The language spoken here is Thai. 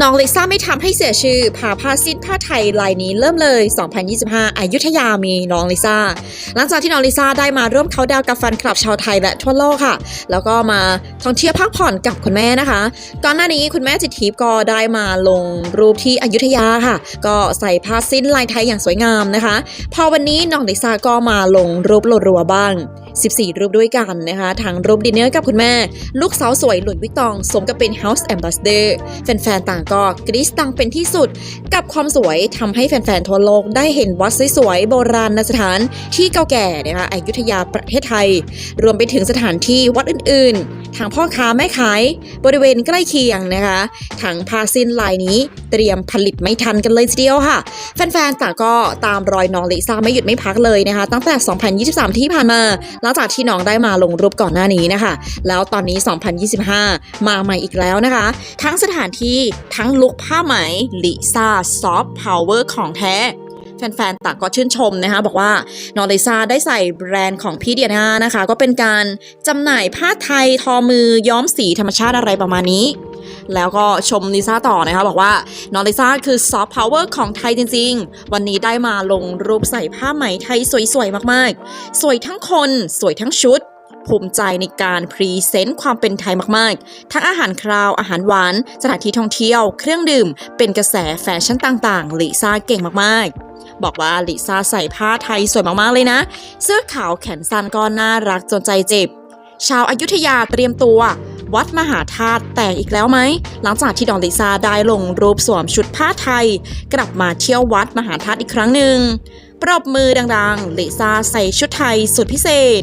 น้องลิซ่าไม่ทำให้เสียชื่อพาผ้าสิ้นผ้าไทยลายนี้เริ่มเลย 2025อายุทยามีน้องลิซ่า หลังจากที่น้องลิซ่าได้มาร่วมเขาดาวกับแฟนคลับชาวไทยและทั่วโลกค่ะ แล้วก็มาท่องเที่ยวพักผ่อนกับคุณแม่นะคะ ก่อนหน้านี้คุณแม่จิตทิพย์ก็ได้มาลงรูปที่อยุธยาค่ะ ก็ใส่ผ้าสิ้นลายไทยอย่างสวยงามนะคะ พอวันนี้น้องลิซ่าก็มาลงรูปรัวๆบ้าง 14 รูปด้วยกันนะคะทั้งรูปดินเนอร์กับคุณแม่ ลูกสาวสวยหลุยส์วิตอง สมกับเป็น House Ambassador แฟนๆ ต่างก็กรี๊ดตังเป็นที่สุด กับความสวยทำให้แฟนๆ ทั่วโลกได้เห็นวัดสวยๆ โบราณสถานที่เก่าแก่นะคะอยุธยาประเทศไทย รวมไปถึงสถานที่วัดอื่นๆ ทางพ่อค้าแม่ขายบริเวณใกล้เคียงนะคะทั้งพาสิ้นลายนี้เตรียมผลิตไม่ทันกันเลยทีเดียวค่ะ แฟนๆ ต่างก็ตามรอยน้องลิซ่าไม่หยุดไม่พักเลยนะคะ ตั้งแต่ 2023 ที่ผ่านมาหลังจากที่น้องได้มาลงรูปก่อนหน้านี้นะคะ แล้วตอนนี้ 2025 มาใหม่อีกแล้วนะคะ ทั้งสถานที่ทั้งลุคผ้าไหมลิซ่าซอฟต์พาวเวอร์ของแท้แฟนๆ ต่างก็ชื่นชมนะคะ บอกว่าน้องลิซ่าได้ใส่แบรนด์ของพี่เดียนานะคะ ก็เป็นการจำหน่ายผ้าไทยทอมือย้อมสีธรรมชาติอะไรประมาณนี้ แล้วก็ชมลิซ่าต่อนะคะบอกว่าน้องลิซ่าคือซอฟต์พาวเวอร์ของไทยจริง ๆ วันนี้ได้มาลงรูปใส่ผ้าไหมไทยสวยๆมากๆ สวยทั้งคนสวยทั้งชุดภูมิใจในการพรีเซนต์ความเป็นไทยมากๆ ทั้งอาหารคราว อาหารหวาน สถานที่ท่องเที่ยว เครื่องดื่ม เป็นกระแสแฟชั่นต่างๆ ลิซ่าเก่งมากๆ บอกว่าลิซ่าใส่ผ้าไทยสวยมากๆ เลยนะ เสื้อขาวแขนสั้นก็น่ารักจนใจเจ็บ ชาวอายุทยาเตรียมตัว วัดมหาธาตุแตกอีกแล้วไหม หลังจากที่ดองลิซาได้ลงรูปสวมชุดผ้าไทย กลับมาเที่ยววัดมหาธาตุอีกครั้งหนึ่งปรบมือดังๆลิซาใส่ชุดไทยสุดพิเศษ